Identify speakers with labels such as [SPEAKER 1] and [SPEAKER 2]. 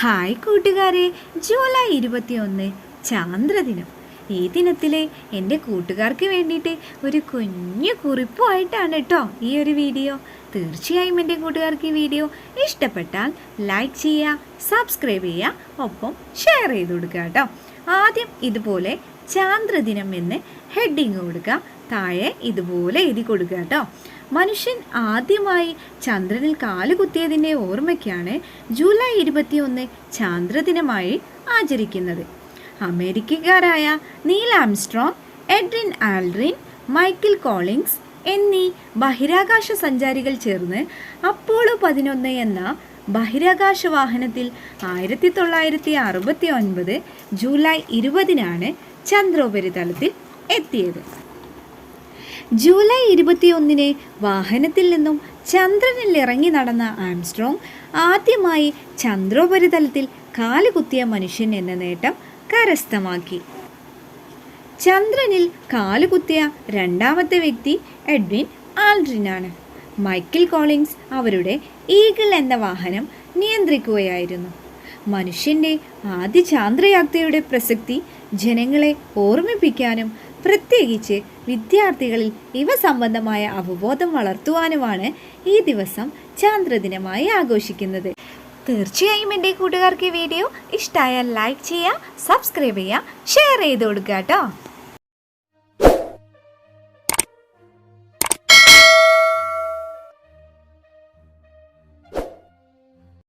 [SPEAKER 1] Hi കൂട്ടുകാരെ. July ഇരുപത്തിയൊന്ന് ചാന്ദ്രദിനം. ഈ ദിനത്തിലെ എന്റെ കൂട്ടുകാർക്ക് വേണ്ടിയിട്ട് ഒരു കുഞ്ഞു കുറിപ്പുമായിട്ടാണ് കേട്ടോ ഈ ഒരു വീഡിയോ. തീർച്ചയായും എന്റെ കൂട്ടുകാർക്ക് ഈ വീഡിയോ ഇഷ്ടപ്പെട്ടാൽ ലൈക്ക് ചെയ്യുക സബ്സ്ക്രൈബ് ചെയ്യുക ഒപ്പം ഷെയർ ചെയ്ത് കൊടുക്കുക കേട്ടോ ആദ്യം ഇതുപോലെ ചാന്ദ്രദിനം എന്ന് ഹെഡിങ് കൊടുക്കുക താഴെ ഇതുപോലെ എഴുതി കൊടുക്കുക കേട്ടോ. മനുഷ്യൻ ആദ്യമായി ചന്ദ്രനിൽ കാലുകുത്തിയതിന്റെ ഓർമ്മയ്ക്കാണ് ജൂലൈ ഇരുപത്തിയൊന്ന് ചാന്ദ്രദിനമായി ആചരിക്കുന്നത്. അമേരിക്കക്കാരായ Neil Armstrong Edwin Aldrin Michael Collins എന്നീ ബഹിരാകാശ സഞ്ചാരികൾ ചേർന്ന് അപ്പോളോ പതിനൊന്ന് എന്ന ബഹിരാകാശ വാഹനത്തിൽ ആയിരത്തി തൊള്ളായിരത്തി അറുപത്തി ഒൻപത് ജൂലൈ ഇരുപതിനാണ് ചന്ദ്രോപരിതലത്തിൽ എത്തിയത്. ജൂലൈ ഇരുപത്തിയൊന്നിന് വാഹനത്തിൽ നിന്നും ചന്ദ്രനിൽ ഇറങ്ങി നടന്ന ആംസ്ട്രോങ് ആദ്യമായി ചന്ദ്രോപരിതലത്തിൽ കാലുകുത്തിയ മനുഷ്യൻ എന്ന നേട്ടം കരസ്ഥമാക്കി. ചന്ദ്രനിൽ കാലുകുത്തിയ രണ്ടാമത്തെ വ്യക്തി എഡ്വിൻ ആൽഡ്രിനാണ്. മൈക്കിൾ കോളിങ്സ് അവരുടെ ഈഗിൾ എന്ന വാഹനം നിയന്ത്രിക്കുകയായിരുന്നു. മനുഷ്യന്റെ ആദ്യ ചാന്ദ്രയാത്രയുടെ പ്രസക്തി ജനങ്ങളെ ഓർമ്മിപ്പിക്കാനും പ്രത്യേകിച്ച് വിദ്യാർത്ഥികളിൽ ഇവ സംബന്ധമായ അവബോധം വളർത്തുവാനുമാണ് ഈ ദിവസം ചാന്ദ്രദിനമായി ആഘോഷിക്കുന്നത്. തീർച്ചയായും എന്റെ കൂട്ടുകാർക്ക് ഈ വീഡിയോ ഇഷ്ടമായാൽ ലൈക്ക് ചെയ്യുക സബ്സ്ക്രൈബ് ചെയ്യുക ഷെയർ ചെയ്ത് കൊടുക്കുക കേട്ടോ.